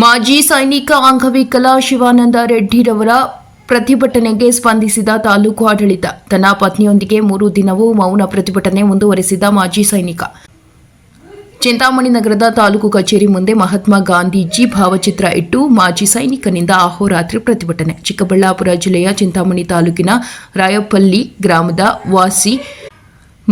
ಮಾಜಿ ಸೈನಿಕ ಅಂಗವಿಕಲ ಶಿವಾನಂದ ರೆಡ್ಡಿರವರ ಪ್ರತಿಭಟನೆಗೆ ಸ್ಪಂದಿಸಿದ ತಾಲೂಕು ಆಡಳಿತ. ತನ್ನ ಪತ್ನಿಯೊಂದಿಗೆ ಮೂರು ದಿನವೂ ಮೌನ ಪ್ರತಿಭಟನೆ ಮುಂದುವರೆಸಿದ ಮಾಜಿ ಸೈನಿಕ. ಚಿಂತಾಮಣಿ ನಗರದ ತಾಲೂಕು ಕಚೇರಿ ಮುಂದೆ ಮಹಾತ್ಮ ಗಾಂಧೀಜಿ ಭಾವಚಿತ್ರ ಇಟ್ಟು ಮಾಜಿ ಸೈನಿಕನಿಂದ ಅಹೋರಾತ್ರಿ ಪ್ರತಿಭಟನೆ. ಚಿಕ್ಕಬಳ್ಳಾಪುರ ಜಿಲ್ಲೆಯ ಚಿಂತಾಮಣಿ ತಾಲೂಕಿನ ರಾಯಪಲ್ಲಿ ಗ್ರಾಮದ ವಾಸಿ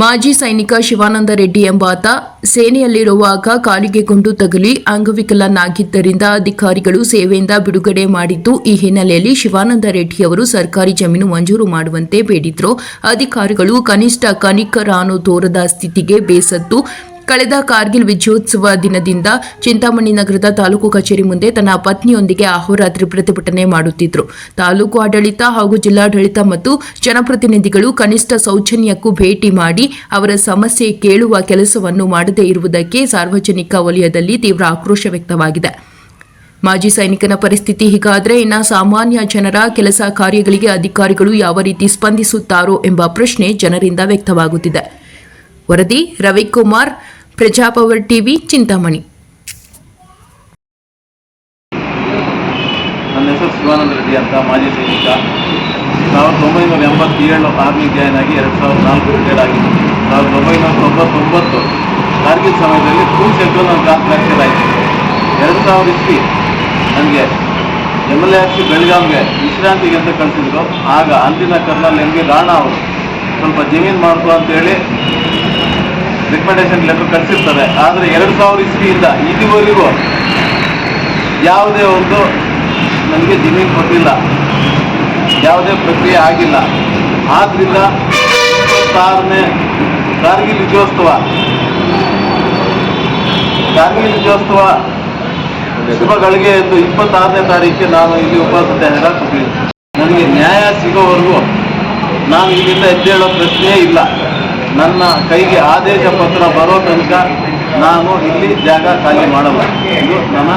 ಮಾಜಿ ಸೈನಿಕ ಶಿವಾನಂದ ರೆಡ್ಡಿ ಎಂಬಾತ ಸೇನೆಯಲ್ಲಿರುವಾಗ ಕಾಲಿಗೆ ಗುಂಡು ತಗುಲಿ ಅಂಗವಿಕಲನಾಗಿದ್ದರಿಂದ ಅಧಿಕಾರಿಗಳು ಸೇವೆಯಿಂದ ಬಿಡುಗಡೆ ಮಾಡಿದ್ದು, ಈ ಹಿನ್ನೆಲೆಯಲ್ಲಿ ಶಿವಾನಂದ ರೆಡ್ಡಿಯವರು ಸರ್ಕಾರಿ ಜಮೀನು ಮಂಜೂರು ಮಾಡುವಂತೆ ಬೇಡಿದ್ರು. ಅಧಿಕಾರಿಗಳು ಕನಿಷ್ಠ ಕನಿಕರಾನು ತೋರದ ಸ್ಥಿತಿಗೆ ಬೇಸತ್ತು ಕಳೆದ ಕಾರ್ಗಿಲ್ ವಿಜಯೋತ್ಸವ ದಿನದಿಂದ ಚಿಂತಾಮಣಿ ನಗರದ ತಾಲೂಕು ಕಚೇರಿ ಮುಂದೆ ತನ್ನ ಪತ್ನಿಯೊಂದಿಗೆ ಅಹೋರಾತ್ರಿ ಪ್ರತಿಭಟನೆ ಮಾಡುತ್ತಿದ್ದರು ತಾಲೂಕು ಆಡಳಿತ ಹಾಗೂ ಜಿಲ್ಲಾಡಳಿತ ಮತ್ತು ಜನಪ್ರತಿನಿಧಿಗಳು ಕನಿಷ್ಠ ಸೌಜನ್ಯಕ್ಕೂ ಭೇಟಿ ಮಾಡಿ ಅವರ ಸಮಸ್ಯೆ ಕೇಳುವ ಕೆಲಸವನ್ನು ಮಾಡದೇ ಇರುವುದಕ್ಕೆ ಸಾರ್ವಜನಿಕ ವಲಯದಲ್ಲಿ ತೀವ್ರ ಆಕ್ರೋಶ ವ್ಯಕ್ತವಾಗಿದೆ. ಮಾಜಿ ಸೈನಿಕನ ಪರಿಸ್ಥಿತಿ ಹೀಗಾದರೆ ಇನ್ನು ಸಾಮಾನ್ಯ ಜನರ ಕೆಲಸ ಕಾರ್ಯಗಳಿಗೆ ಅಧಿಕಾರಿಗಳು ಯಾವ ರೀತಿ ಸ್ಪಂದಿಸುತ್ತಾರೋ ಎಂಬ ಪ್ರಶ್ನೆ ಜನರಿಂದ ವ್ಯಕ್ತವಾಗುತ್ತಿದೆ. ವರದಿ ರವಿಕುಮಾರ್ ಪ್ರಜಾಪವರ್ ಟಿವಿ, ಚಿಂತಾಮಣಿ. ನನ್ನ ಹೆಸರು ರೆಡ್ಡಿ ಅಂತ ಮಾಜಿ ಸಾವಿರದ ಒಂಬೈನೂರ ಎರಡು ಸಾವಿರದ ನಾಲ್ಕು ಕಾರ್ಗಿಲ್ ಸಮಯದಲ್ಲಿ ಫುಲ್ ಶೆಡ್ಯೂಲ್ ನಾನು ಕಾಂಟ್ರಾಕ್ಚರ್ ಆಯಿತು. ಎರಡು ಸಾವಿರ ಇಸ್ವಿ ನನಗೆ ಎಂ ಎಲ್ ಎ ಆಫ್ ಬೆಳಗಾವಿಗೆ ವಿಶ್ರಾಂತಿಗೆ ಅಂತ ಕಳಿಸಿದ್ರು. ಆಗ ಅಂದಿನ ಕರ್ನಲ್ ಎಂ ವಿ ರಾಣಾ ಅವರು ಸ್ವಲ್ಪ ಜಮೀನು ಮಾಡ್ಕೊ ಅಂತೇಳಿ ರಿಕಮೆಂಡೇಶನ್ ಲೆಟರ್ ಕಳಿಸಿರ್ತಾರೆ ಆದರೆ ಎರಡು ಸಾವಿರ ಇಸ್ವಿಯಿಂದ ಇದುವರೆಗೂ ಯಾವುದೇ ಒಂದು ನನಗೆ ಜಮೀನು ಕೊಟ್ಟಿಲ್ಲ. ಯಾವುದೇ ಪ್ರಕ್ರಿಯೆ ಆಗಿಲ್ಲ. ಆದ್ದರಿಂದ ಇಪ್ಪತ್ತಾರನೇ ಕಾರ್ಗಿಲ್ ವಿಜಯೋತ್ಸವ. ಕಾರ್ಗಿಲ್ ವಿಜಯೋತ್ಸವ ಶುಭಗಳಿಗೆ ಎಂದು ಇಪ್ಪತ್ತಾರನೇ ತಾರೀಕಿಗೆ ನಾನು ಇಲ್ಲಿ ಉಪಸತ್ಯಾಗ್ರಹ ಕೊಟ್ಟಿದ್ದೀನಿ ನನಗೆ ನ್ಯಾಯ ಸಿಗೋವರೆಗೂ ನಾನು ಇಲ್ಲಿಂದ ಎದ್ದೇಳೋ ಪ್ರಶ್ನೆಯೇ ಇಲ್ಲ. ನನ್ನ ಕೈಗೆ ಆದೇಶ ಪತ್ರ ಬರೋ ತನಕ ನಾನು ಇಲ್ಲಿ ಜಾಗ ಖಾಲಿ ಮಾಡಬಹುದು ಇದು ನನ್ನ